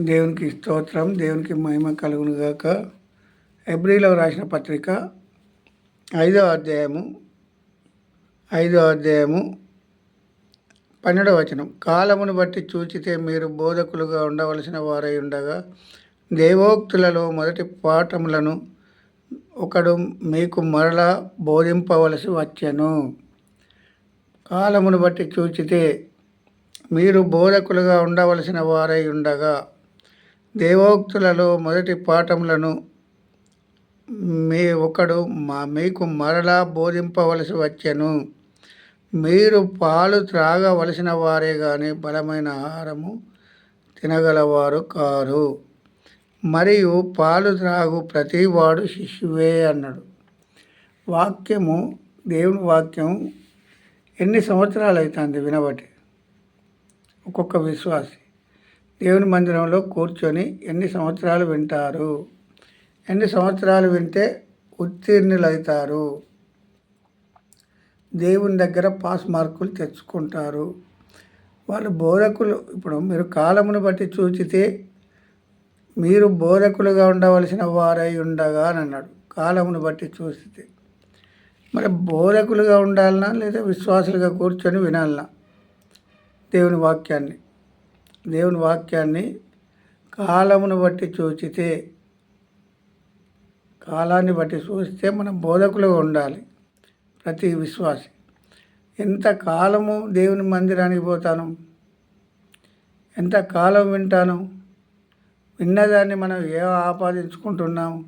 దేవునికి స్తోత్రం దేవునికి మహిమ కలుగును గాక. ఎబ్రిలో రాసిన పత్రిక ఐదో అధ్యాయము ఐదో అధ్యాయము పన్నెండవ వచనం. కాలమును బట్టి చూచితే మీరు బోధకులుగా ఉండవలసిన వారై ఉండగా దేవోక్తులలో మొదటి పాఠములను ఒకడు మీకు మరలా బోధింపవలసి వచ్చెను. కాలమును బట్టి చూచితే మీరు బోధకులుగా ఉండవలసిన వారై ఉండగా దేవోక్తులలో మొదటి పాఠములను మీ ఒకడు మా మీకు మరలా బోధింపవలసి వచ్చెను. మీరు పాలు త్రాగవలసిన వారే కానీ బలమైన ఆహారము తినగలవారు కారు. మరియు పాలు త్రాగు ప్రతివాడు శిశువే అన్నాడు. వాక్యము దేవుని వాక్యం ఎన్ని సంవత్సరాలు అవుతుంది వినబట్టి? ఒక్కొక్క విశ్వాసి. దేవుని మందిరంలో కూర్చొని ఎన్ని సంవత్సరాలు వింటారు? ఎన్ని సంవత్సరాలు వింటే ఉత్తీర్ణులవుతారు దేవుని దగ్గర పాస్ మార్కులు తెచ్చుకుంటారు. వాళ్ళు బోధకులు ఇప్పుడు మీరు కాలమును బట్టి చూచితే మీరు బోధకులుగా ఉండవలసిన వారై ఉండగా అని అన్నాడు. కాలమును బట్టి చూస్తే. మరి బోధకులుగా ఉండాలనా లేదా విశ్వాసులుగా కూర్చొని వినాలనా? దేవుని వాక్యాన్ని. దేవుని వాక్యాన్ని కాలమును బట్టి చూచితే కాలాన్ని బట్టి చూస్తే మనం బోధకులుగా ఉండాలి ప్రతి విశ్వాసి. ఎంత కాలము దేవుని మందిరానికి పోతాను? ఎంత కాలం వింటాను? విన్నదాన్ని మనం ఏ ఆపాదించుకుంటున్నాము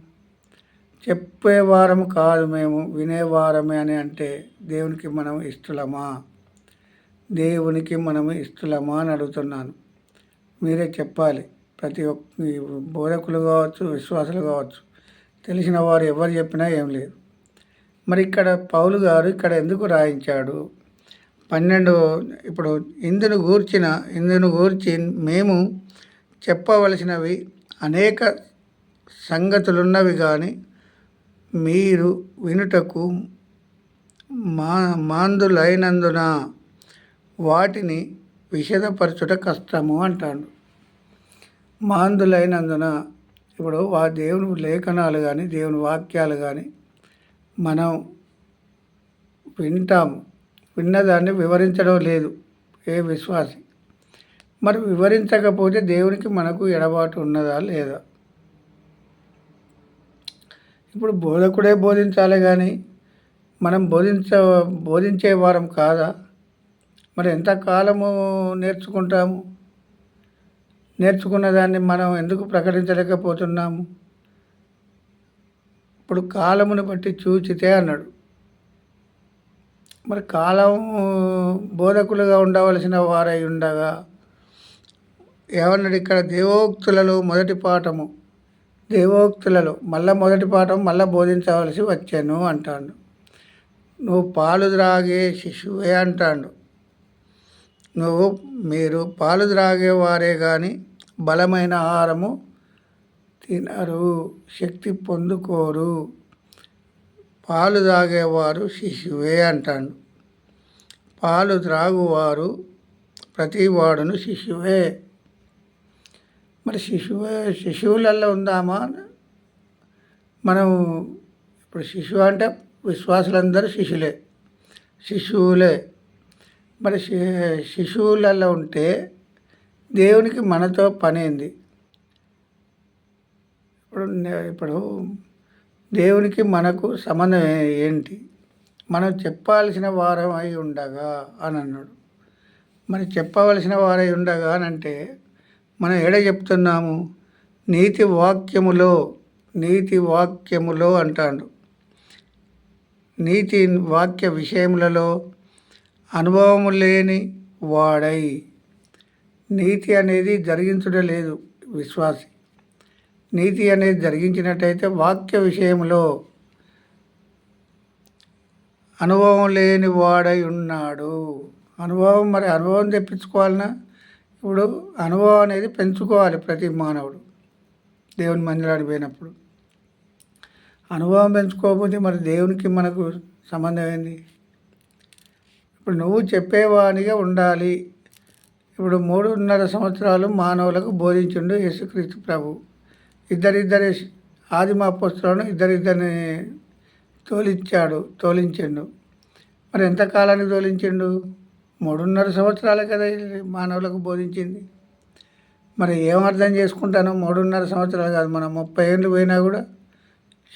చెప్పేవారం కాదు మేము వినేవారమే అని అంటే దేవునికి మనం ఇష్టలమా? దేవునికి మనం ఇష్టలమా అని అడుగుతున్నాను. మీరే చెప్పాలి. ప్రతి ఒక్క బోధకులు కావచ్చు విశ్వాసులు కావచ్చు తెలిసిన వారు ఎవరు చెప్పినా ఏం లేదు. మరి ఇక్కడ పౌలు గారు ఇక్కడ ఎందుకు రాయించాడు? పన్నెండు ఇప్పుడు ఇందును గూర్చిన ఇందును గూర్చి మేము చెప్పవలసినవి అనేక సంగతులున్నవి కానీ మీరు వినుటకు మా మాందులైనందున వాటిని విషదపరచుట కష్టము అంటాడు. మాందులైనందున ఇప్పుడు వా దేవుని లేఖనాలు కానీ దేవుని వాక్యాలు కానీ మనం వింటాము. విన్నదాన్ని వివరించడం లేదు ఏ విశ్వాసి. మరి వివరించకపోతే దేవునికి మనకు ఎడబాటు ఉన్నదా లేదా? ఇప్పుడు బోధకుడే బోధించాలి కానీ మనం బోధించ బోధించే వారం కాదా? మరి ఎంతకాలము నేర్చుకుంటాము? నేర్చుకున్న దాన్ని మనం ఎందుకు ప్రకటించలేకపోతున్నాము? ఇప్పుడు కాలమును బట్టి చూచితే అన్నాడు. మరి కాలం బోధకులుగా ఉండవలసిన వారై ఉండగా ఏమన్నాడు ఇక్కడ? దేవోక్తులలో మొదటి పాఠము. దేవోక్తులలో మళ్ళా మొదటి పాఠం మళ్ళీ బోధించవలసి వచ్చాను అంటాడు. నువ్వు పాలు త్రాగే శిశువే అంటాడు. నువ్వు మీరు పాలు త్రాగేవారే కానీ బలమైన ఆహారము తినరు శక్తి పొందుకోరు. పాలు తాగేవారు శిశువే అంటాడు. పాలు త్రాగువారు ప్రతి వాడును శిశువే. మరి శిశువే శిశువులలో ఉందామా? మనం ఇప్పుడు శిశువు అంటే విశ్వాసులందరూ శిశులే. శిశువులే. మరి శిశువులలో ఉంటే దేవునికి మనతో పనేంది ఇప్పుడు ఇప్పుడు దేవునికి మనకు సంబంధం ఏంటి? మనం చెప్పాల్సిన వారం అయి ఉండగా అని అన్నాడు. మరి చెప్పవలసిన వారై ఉండగా అని అంటే మనం ఎడ చెప్తున్నాము? నీతి వాక్యములో నీతి వాక్యములో అంటాడు. నీతి వాక్య విషయములలో అనుభవం లేని వాడై నీతి అనేది జరిగించడం లేదు విశ్వాసి. నీతి అనేది జరిగించినట్టయితే వాక్య విషయంలో అనుభవం లేని వాడై ఉన్నాడు. అనుభవం మరి అనుభవం తెప్పించుకోవాలన్నా ఇప్పుడు అనుభవం అనేది పెంచుకోవాలి ప్రతి మానవుడు దేవుని మందిరానికి పోయినప్పుడు. అనుభవం పెంచుకోకపోతే మరి దేవునికి మనకు సంబంధం ఏంది? ఇప్పుడు నువ్వు చెప్పేవానిగా ఉండాలి. ఇప్పుడు మూడున్నర సంవత్సరాలు మానవులకు బోధించిండు యేసుక్రీస్తు ప్రభు. ఇద్దరిద్దరి ఆదిమ పుస్తకాలను ఇద్దరిద్దరిని తోలించాడు తోలించిండు. మరి ఎంతకాలానికి తోలించిండు? మూడున్నర సంవత్సరాలే కదా మానవులకు బోధించింది. మరి ఏం అర్థం చేసుకుంటాను? మూడున్నర సంవత్సరాలు కాదు మనం ముప్పై ఏళ్ళు పోయినా కూడా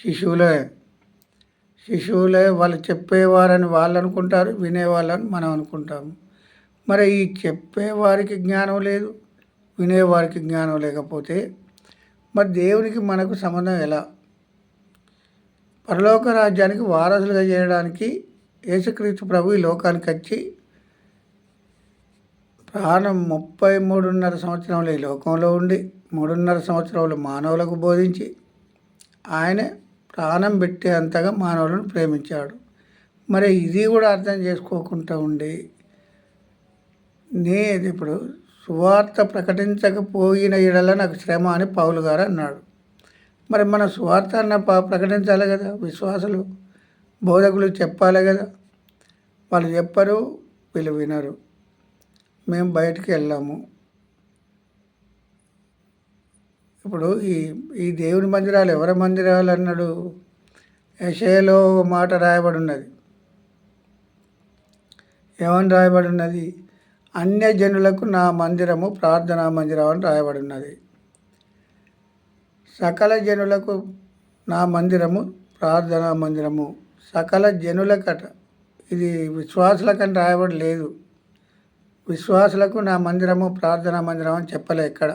శిశువులే. శిశువులే వాళ్ళు చెప్పేవారని వాళ్ళు అనుకుంటారు వినేవాళ్ళని మనం అనుకుంటాము. మరి ఈ చెప్పేవారికి జ్ఞానం లేదు వినేవారికి జ్ఞానం లేకపోతే మరి దేవునికి మనకు సంబంధం ఎలా? పరలోక రాజ్యానికి వారసులుగా చేయడానికి యేసుక్రీస్తు ప్రభు ఈ లోకానికి వచ్చి ప్రాణం ముప్పై మూడున్నర సంవత్సరంలో ఈ లోకంలో ఉండి మూడున్నర సంవత్సరంలో మానవులకు బోధించి ఆయనే ప్రాణం పెట్టే అంతగా మానవులను ప్రేమించాడు. మరి ఇది కూడా అర్థం చేసుకోకుండా ఉండి నే ఇప్పుడు సువార్త ప్రకటించకపోయిన ఎడల నాకు శ్రమ అని పౌలు గారు అన్నాడు. మరి మన సువార్త అన్న ప్రకటించాలి కదా విశ్వాసులు బోధకులు చెప్పాలి కదా. వాళ్ళు చెప్పరు వీళ్ళు వినరు. మేము బయటికి వెళ్ళాము. ఇప్పుడు ఈ ఈ దేవుని మందిరాలు ఎవరి మందిరాలు అన్నాడు? యశయలో మాట రాయబడి ఉన్నది ఏమని రాయబడి ఉన్నది అన్యజనులకు నా మందిరము ప్రార్థనా మందిరం అని రాయబడి ఉన్నది సకల జనులకు నా మందిరము ప్రార్థనా మందిరము. సకల జనులకట ఇది విశ్వాసులకని రాయబడి లేదు విశ్వాసులకు నా మందిరము ప్రార్థనా మందిరం అని చెప్పలే ఎక్కడ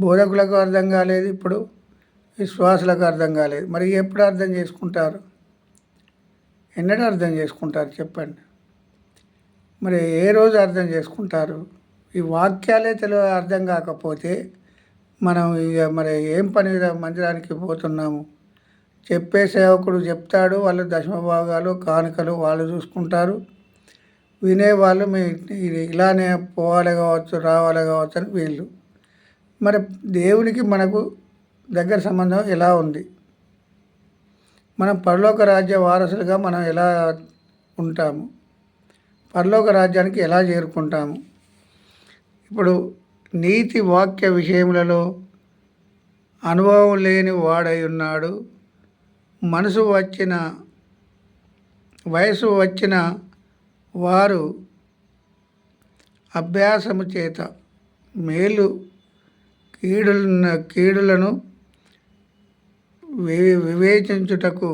బోధకులకు అర్థం కాలేదు ఇప్పుడు విశ్వాసులకు అర్థం కాలేదు. మరి ఎప్పుడు అర్థం చేసుకుంటారు? ఎన్నడూ అర్థం చేసుకుంటారు చెప్పండి. మరి ఏ రోజు అర్థం చేసుకుంటారు? ఈ వాక్యాలే తెలియ అర్థం కాకపోతే మనం ఇక మరి ఏం పని మందిరానికి పోతున్నాము? చెప్పే సేవకుడు చెప్తాడు వాళ్ళు దశమభాగాలు కానుకలు వాళ్ళు చూసుకుంటారు. వినేవాళ్ళు మీ ఇలానే పోవాలి కావచ్చు రావాలి కావచ్చు అని వీళ్ళు మరి దేవునికి మనకు దగ్గర సంబంధం ఎలా ఉంది? మనం పరలోక రాజ్య వారసులుగా మనం ఎలా ఉంటాము? పరలోక రాజ్యానికి ఎలా చేరుకుంటాము? ఇప్పుడు నీతి వాక్య విషయములలో అనుభవం లేని వాడై ఉన్నాడు. మనసు వచ్చిన వయసు వచ్చిన వారు అభ్యాసము చేత మేలు కీడులను కీడులను వివేచించుటకు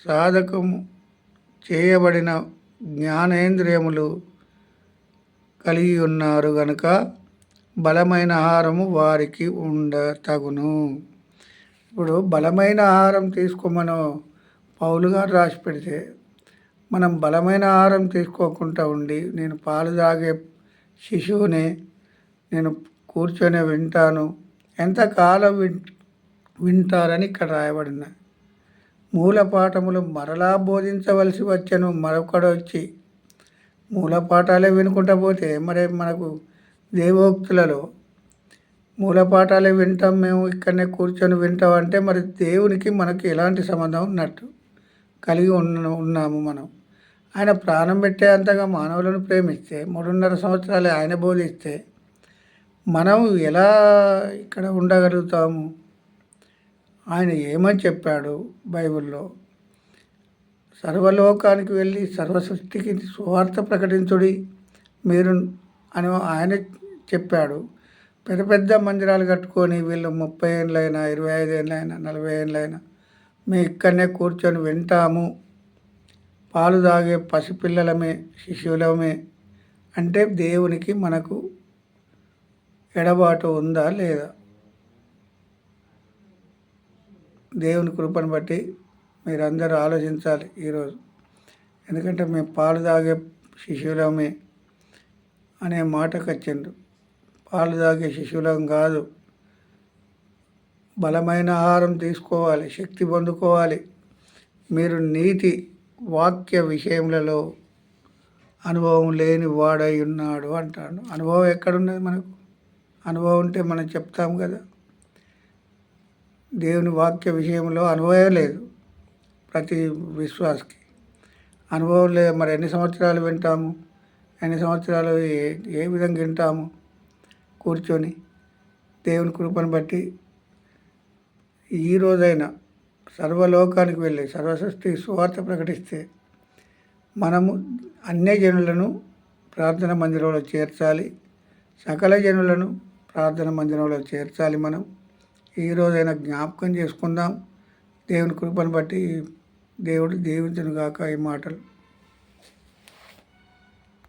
సాధకము చేయబడిన జ్ఞానేంద్రియములు కలిగి ఉన్నారు గనుక బలమైన ఆహారము వారికి ఉండ తగును ఇప్పుడు బలమైన ఆహారం తీసుకోమను పౌలుగా రాసి పెడితే మనం బలమైన ఆహారం తీసుకోకుండా ఉండి నేను పాలు తాగే శిశువుని నేను కూర్చొని వింటాను. ఎంతకాలం విన్ వింటారని ఇక్కడ రాయబడిన. మూల పాఠములు మరలా బోధించవలసి వచ్చను మరొకడు వచ్చి మూల పాఠాలే వినుకుంటా పోతే మరి మనకు దేవోక్తులలో మూల పాఠాలే వింటాం మేము ఇక్కడనే కూర్చొని వింటాం అంటే మరి దేవునికి మనకి ఎలాంటి సంబంధం ఉన్నట్టు కలిగి ఉన్న ఉన్నాము మనం. ఆయన ప్రాణం పెట్టే అంతగా మానవులను ప్రేమిస్తే మూడున్నర సంవత్సరాలు ఆయన బోధిస్తే మనం ఎలా ఇక్కడ ఉండగలుగుతాము? ఆయన ఏమని చెప్పాడు బైబిల్లో? సర్వలోకానికి వెళ్ళి సర్వసృష్టికి సువార్త ప్రకటించుడి మీరు అని ఆయన చెప్పాడు. పెద్ద పెద్ద మందిరాలు కట్టుకొని వీళ్ళు ముప్పై ఏళ్ళైనా ఇరవై ఐదు ఏళ్ళైనా నలభై ఏళ్ళైనా మేము ఇక్కడనే కూర్చొని వింటాము. పాలు తాగే పసిపిల్లలమే శిశువులమే అంటే దేవునికి మనకు ఎడబాటు ఉందా లేదా? దేవుని కృపను బట్టి మీరందరూ ఆలోచించాలి ఈరోజు. ఎందుకంటే మేము పాలు తాగే శిశువులమే అనే మాటకు వచ్చిండ్రు పాలు తాగే శిశువులం కాదు. బలమైన ఆహారం తీసుకోవాలి శక్తి పొందుకోవాలి. మీరు నీతి వాక్య విషయములలో అనుభవం లేని వాడై ఉన్నాడు అంటాడు. అనుభవం ఎక్కడున్నది మనకు? అనుభవం ఉంటే మనం చెప్తాం కదా. దేవుని వాక్య విషయంలో అనుభవం లేదు ప్రతి విశ్వాసకి. అనుభవం లేదు మరి ఎన్ని సంవత్సరాలు వింటాము? ఎన్ని సంవత్సరాలు ఏ ఏ విధంగా వింటాము? కూర్చొని దేవుని కృపను బట్టి ఈ రోజైనా సర్వలోకానికి వెళ్ళి సర్వసృష్టి సువార్త ప్రకటిస్తే మనము అన్య జనులను ప్రార్థన మందిరంలో చేర్చాలి. సకల జనులను ప్రార్థన మందిరంలో చేర్చాలి మనం. ఈరోజైనా రోజైనా జ్ఞాపకం చేసుకుందాం. దేవుని కృపను బట్టి దేవుడు దీవించను గాక ఈ మాటలు.